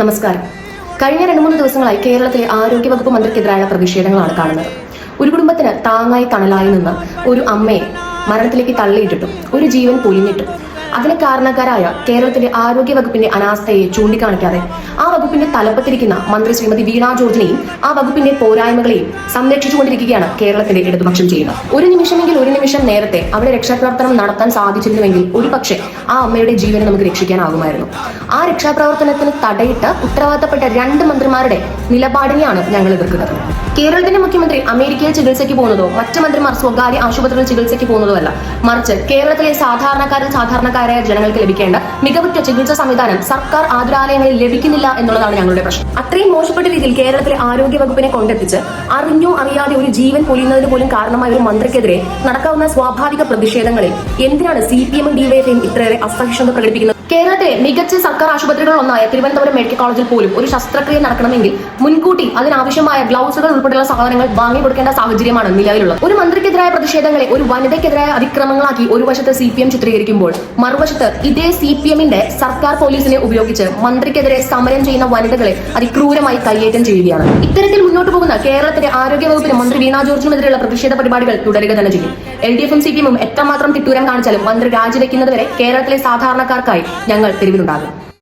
നമസ്കാരം. കഴിഞ്ഞ രണ്ട് മൂന്ന് ദിവസങ്ങളായി കേരളത്തിലെ ആരോഗ്യവകുപ്പ് മന്ത്രിക്കെതിരായ പ്രതിഷേധങ്ങളാണ് കാണുന്നത്. ഒരു കുടുംബത്തിന് താങ്ങായി തണലായി നിന്ന് ഒരു അമ്മയെ മരണത്തിലേക്ക് തള്ളിയിട്ടിട്ടും ഒരു ജീവൻ പൊലിഞ്ഞിട്ടും അതിന് കാരണക്കാരായ കേരളത്തിന്റെ ആരോഗ്യ വകുപ്പിന്റെ അനാസ്ഥയെ ചൂണ്ടിക്കാണിക്കാതെ ആ വകുപ്പിന്റെ തലപ്പത്തിരിക്കുന്ന മന്ത്രി ശ്രീമതി വീണ ജോർജിനെയും ആ വകുപ്പിന്റെ പോരായ്മകളെയും സംരക്ഷിച്ചുകൊണ്ടിരിക്കുകയാണ് കേരളത്തിന്റെ ഇടതുപക്ഷം ചെയ്യുന്നത്. ഒരു നിമിഷമെങ്കിൽ ഒരു നിമിഷം നേരത്തെ അവിടെ രക്ഷാപ്രവർത്തനം നടത്താൻ സാധിച്ചിരുന്നുവെങ്കിൽ ഒരുപക്ഷെ ആ അമ്മയുടെ ജീവനെ നമുക്ക് രക്ഷിക്കാനാകുമായിരുന്നു. ആ രക്ഷാപ്രവർത്തനത്തിന് തടയിട്ട് ഉത്തരവാദിത്തപ്പെട്ട രണ്ട് മന്ത്രിമാരുടെ നിലപാടിനെയാണ് ഞങ്ങൾ എതിർക്കുന്നത്. കേരളത്തിന്റെ മുഖ്യമന്ത്രി അമേരിക്കയിൽ ചികിത്സയ്ക്ക് പോകുന്നതോ മറ്റ് മന്ത്രിമാർ സ്വകാര്യ ആശുപത്രിയിൽ ചികിത്സയ്ക്ക് പോകുന്നതോ അല്ല മറിച്ച് കേരളത്തിലെ സാധാരണക്കാരിൽ സാധാരണക്കാരായ ജനങ്ങൾക്ക് ലഭിക്കേണ്ട മികവുറ്റ ചികിത്സാ സംവിധാനം സർക്കാർ ആതുരാലയങ്ങളിൽ ലഭിക്കുന്നില്ല എന്നുള്ളതാണ് ഞങ്ങളുടെ പ്രശ്നം. അത്രയും മോശപ്പെട്ട രീതിയിൽ കേരളത്തിലെ ആരോഗ്യ വകുപ്പിനെ കൊണ്ടെത്തിച്ച് അറിഞ്ഞോ അറിയാതെ ഒരു ജീവൻ പൊലിയുന്നതിന് പോലും കാരണമായ ഒരു മന്ത്രിക്കെതിരെ നടക്കാവുന്ന സ്വാഭാവിക പ്രതിഷേധങ്ങളിൽ എന്തിനാണ് സി പി എമ്മും ഡിവൈഎഫ്ഐയും ഇത്രയേറെ അസഹിഷ്ണുത പ്രകടിപ്പിക്കുന്നത്? കേരളത്തിലെ മികച്ച സർക്കാർ ആശുപത്രികളിൽ ഒന്നായ തിരുവനന്തപുരം മെഡിക്കൽ കോളേജിൽ പോലും ഒരു ശസ്ത്രക്രിയ നടക്കണമെങ്കിൽ മുൻകൂട്ടി അതിനാവശ്യമായ ഗ്ലൗസുകൾ ഉൾപ്പെടെയുള്ള സാധനങ്ങൾ വാങ്ങി കൊടുക്കേണ്ട സാഹചര്യമാണ് നിലവിലുള്ളത്. ഒരു മന്ത്രിക്കെതിരായ പ്രതിഷേധങ്ങളെ ഒരു വനിതയ്ക്കെതിരായ അതിക്രമങ്ങളാക്കി ഒരു വശത്ത് സി പി എം ചിത്രീകരിക്കുമ്പോൾ മറുവശത്ത് ഇതേ സി പി എമ്മിന്റെ സർക്കാർ പോലീസിനെ ഉപയോഗിച്ച് മന്ത്രിക്കെതിരെ സമരം ചെയ്യുന്ന വനിതകളെ അതിക്രൂരമായി കയ്യേറ്റം ചെയ്യുകയാണ്. ഇത്തരത്തിൽ മുന്നോട്ട് പോകുന്ന കേരളത്തിലെ ആരോഗ്യ വകുപ്പിന് മന്ത്രി വീണ ജോർജിനുമെതിരെയുള്ള പ്രതിഷേധ പരിപാടികൾ തുടരുക തന്നെ ചെയ്യും. എൽ ഡി എഫും സി പി എമ്മും എത്രമാത്രം തിട്ടൂരം കാണിച്ചാലും മന്ത്രി രാജിവെക്കുന്നതുവരെ കേരളത്തിലെ സാധാരണക്കാർക്കായി ഞങ്ങൾ തെരുവിലുണ്ടാകും.